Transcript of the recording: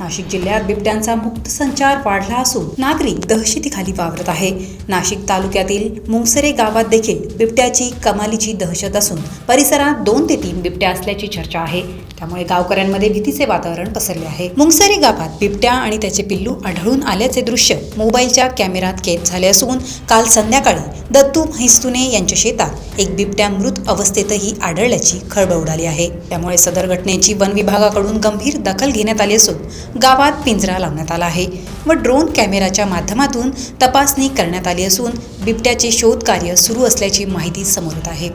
नाशिक जिल्ह्यात बिबट्यांचा मुक्त संचार वाढला असून नागरिक दहशतीखाली वावरत आहे. नाशिक तालुक्यातील मुंगसरे गावात देखील बिबट्याची कमालीची दहशत असून परिसरात दोन ते तीन बिबट्या असल्याची चर्चा आहे. त्यामुळे गावकऱ्यांमध्ये भीतीचे वातावरण पसरले आहे. मुंगसरे गावात बिबट्या आणि त्याचे पिल्लू आढळून आल्याचे दृश्य मोबाईलच्या कॅमेरात कैद झाले असून काल संध्याकाळी दत्तू म्हैस्तुने यांच्या शेतात एक बिबट्या मृत अवस्थेतही आढळल्याची खळबळ उडाली आहे. त्यामुळे सदर घटनेची वन विभागाकडून गंभीर दखल घेण्यात आली असून गावात पिंजरा लावण्यात आला आहे व ड्रोन कॅमेराच्या माध्यमातून तपासणी करण्यात आली असून बिबट्याचे शोध कार्य सुरू असल्याची माहिती समोर येत आहे.